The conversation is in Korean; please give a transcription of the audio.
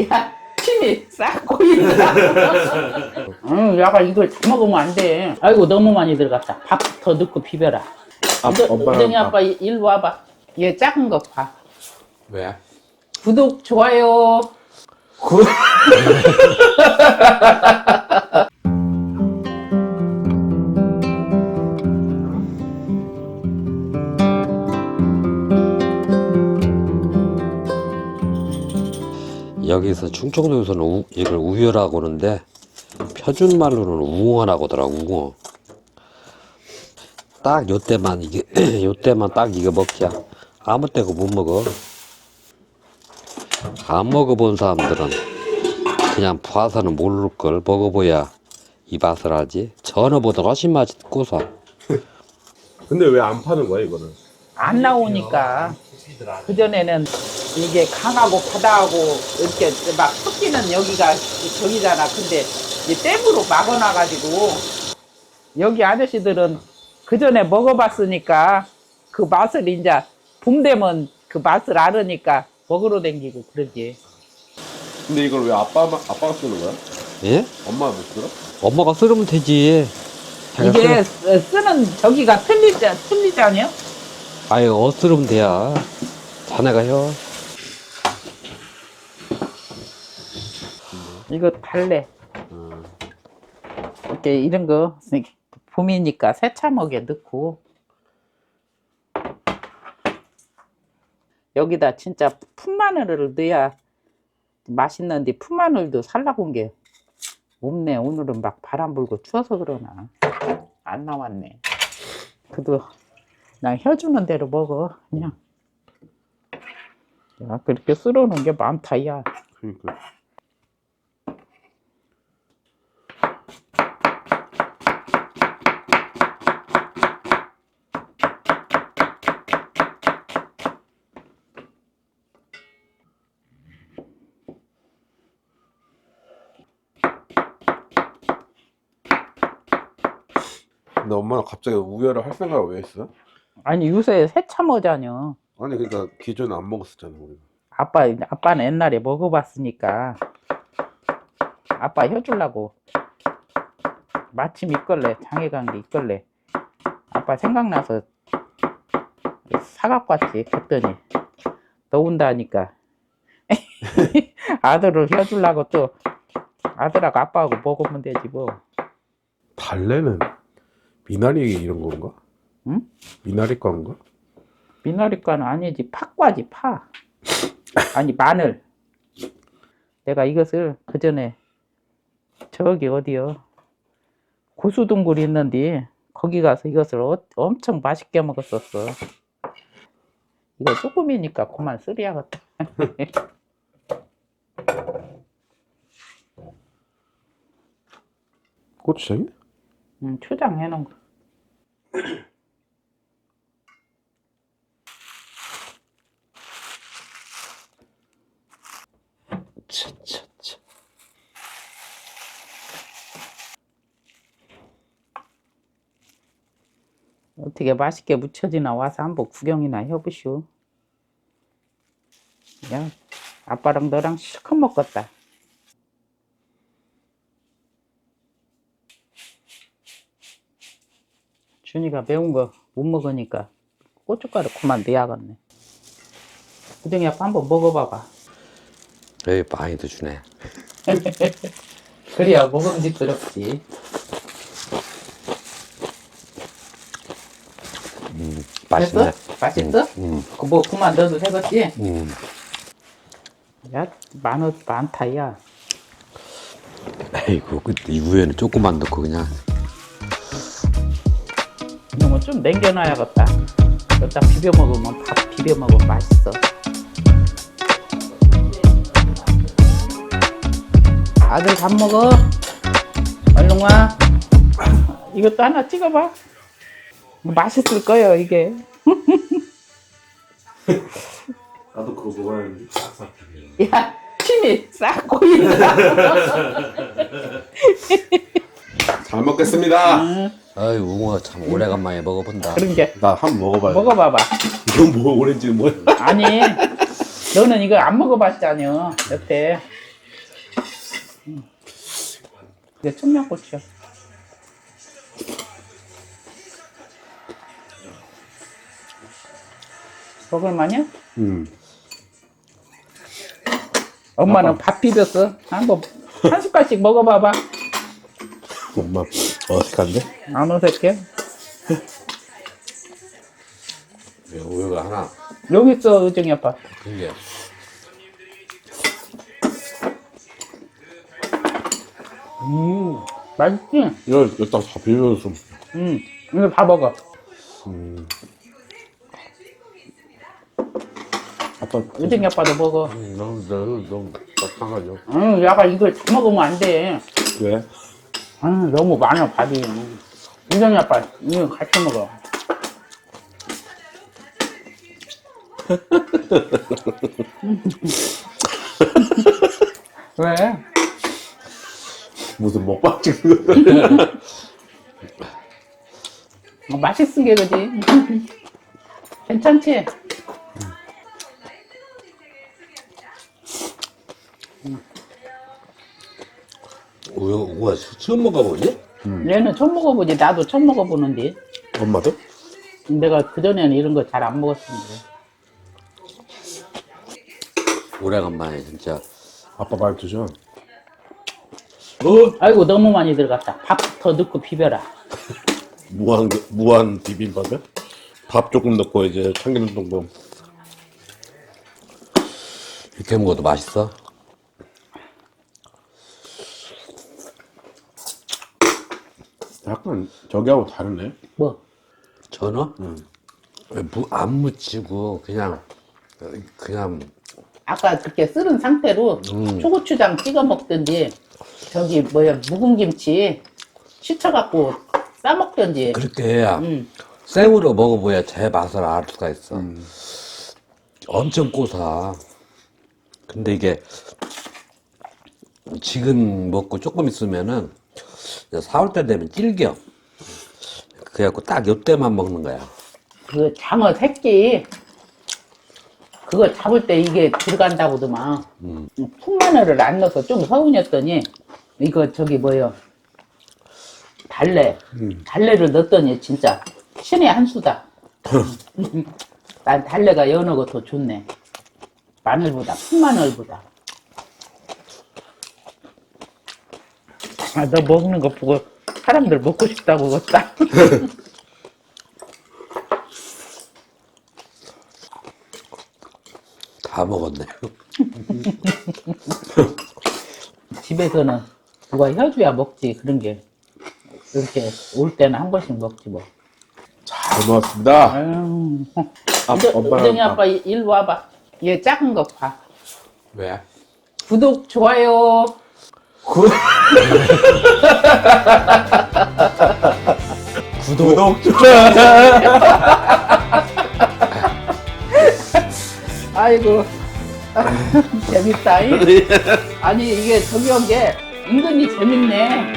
야, 침이 싹 고인다. 응, 야가 이걸 다 먹으면 안 돼. 아이고, 너무 많이 들어갔다. 밥더 넣고 비벼라. 아, 밥. 아빠 이- 일로 와봐. 얘 작은 거 봐. 왜? 구독, 좋아요. 그 여기서 충청도에서는 우, 이걸 우열하고 그러는데 표준 말로는 웅어라고 하더라 웅어 딱 요때만 이게 요때만 딱 이거 먹자. 아무 때고 못 먹어. 안 먹어본 사람들은 그냥 봐서는 모를 걸 먹어봐야 이 맛을 알지? 전어보다 훨씬 맛이 고소 근데 왜 안 파는 거야 이거는? 안 나오니까. 그 전에는 이게 강하고 바다하고 이렇게 막 섞이는 여기가 저기잖아. 근데 이 댐으로 막아놔가지고 여기 아저씨들은 그 전에 먹어봤으니까 그 맛을 이제 봄 되면 그 맛을 알으니까 먹으러 댕기고 그러지. 근데 이걸 왜 아빠만 아빠가 쓰는 거야? 예? 엄마가 못 들어? 엄마가 썰으면 되지 자기가 이게 썰- 쓰- 쓰는 저기가 틀리지, 틀리지 않아요? 아유 어스르면 돼야 자네가 해 이거 달래. 이렇게 이런 거 봄이니까 새차먹에 넣고 여기다 진짜 풋마늘을 넣어야 맛있는데 풋마늘도 살라고 온 게 없네. 오늘은 막 바람 불고 추워서 그러나 안 나왔네. 그래도 그냥 혀주는 대로 먹어. 그냥. 야, 그렇게 쓸어놓은 게 많다, 야. 그러니까. 근데 엄마는 갑자기 우열을 할 생각을 왜 했어? 아니 요새 새차 머자녀 아니 그러니까 기존에 안 먹었었잖아 우리. 아빠 아빠는 옛날에 먹어봤으니까 아빠 혀주려고. 마침 있걸래 장에 간게 있걸래. 아빠 생각나서 사갖고 왔지 그랬더니. 너 온다니까. 아들을 혀주려고 또 아들하고 아빠하고 먹으면 되지 뭐. 달래는 미나리 이런 건가? 응? 미나리과인가? 미나리과는 아니지 팥과지 파 아니 마늘 내가 이것을 그 전에 저기 어디요 고수동굴 있는데 거기 가서 이것을 어- 엄청 맛있게 먹었었어 이거 조금이니까 그만 쓰리야겠다 고추장이? 음, 초장 해놓은 거 차차차 어떻게 맛있게 무쳐지나 와서 한번 구경이나 해보시오. 야 아빠랑 너랑 실컷 먹었다 준이가 매운 거 못 먹으니까 고춧가루 그만 넣어야겠네 구정이 아빠 한번 먹어봐봐 에이 많이도 주네 그래야 먹음직스럽지 맛있네 됐어? 맛있어? 음, 그뭐 그만 넣어도 되겠지? 음. 야 많어 많다 야 에이구 그때 이후에는 조금만 넣고 그냥 좀 남겨놔야겠다. 여기다 비벼 먹으면 밥 비벼 먹으면 맛있어. 아들 밥 먹어. 얼른 와. 이것도 하나 찍어봐. 맛있을 거예요 이게. 나도 그거 먹어야지. 야 침이 싹 고인다. 잘 먹겠습니다. 아이 웅어 참 오래간만에 먹어본다 그런 게 나 한 번 먹어봐야 돼. 먹어봐봐. 이건 뭐 오렌지 뭐야? 아니 너는 이거 안 먹어봤잖여 여태 음. 이게 청양고추야 먹을만해? 음. 엄마는 밥 비볐어 한번 한 숟갈씩 먹어봐봐 엄마 어색한데? 안 어색해? 우유가 하나 여기 있어 의정이 아빠 그게 맛있지? 이거 일단 다 비벼서 응 이거 다 먹어 아빠 의정이 아빠도 먹어 음, 너무 너무 너무 마찬가지요. 응 약간 이걸 다 먹으면 안 돼 왜? 아 너무 많아 밥이 의정이 아빠 이거 같이 먹어 왜? 무슨 먹방 찍는 거야? 어, 맛있은 게 그지? 괜찮지? 우유 우와 처음 먹어보니? 얘는 처음 먹어보지. 나도 처음 먹어보는데. 엄마도? 내가 그전에는 이런 거 잘 안 먹었었는데. 오래간만에 진짜. 아빠 많이 드셔. 아이고 너무 많이 들어갔다. 밥 더 넣고 비벼라. 무한 무한 비빔밥에 밥 조금 넣고 이제 참기름 넣고 이렇게 먹어도 맛있어? 약간 저기하고 다르네. 뭐 전어? 왜 무, 안 무치고 그냥 그냥 아까 그렇게 쓰른 상태로 음. 초고추장 찍어 먹든지 저기 뭐야 묵은 김치 씻어갖고 싸 먹든지 그렇게 해야 음. 생으로 먹어봐야 제 맛을 알 수가 있어. 엄청 고사. 근데 이게 지금 먹고 조금 있으면은 이제 사올 때 되면 질겨. 그래갖고 딱 요때만 먹는 거야. 그 장어 새끼 그거 잡을 때 이게 들어간다고더만. 푼마늘을 안 넣어서 좀 서운했더니 이거 저기 뭐요? 달래. 달래를 넣었더니 진짜 신의 한 수다. 난 달래가 거더 좋네. 마늘보다 푼마늘보다 아 너 먹는 거 보고 사람들 먹고 싶다고 그랬다 다 먹었네. 집에서는 누가 해줘야 먹지 그런 게 이렇게 올 때는 한 번씩 먹지 뭐. 잘 먹었습니다. 아유, 아, 의정- 엄마랑 의정이 아빠. 일- 일로 와봐. 얘 작은 거 봐. 왜? 구독 좋아요. 구독 좀. 아이고 재밌다. 이. 아니 이게 저기 한게 은근히 재밌네.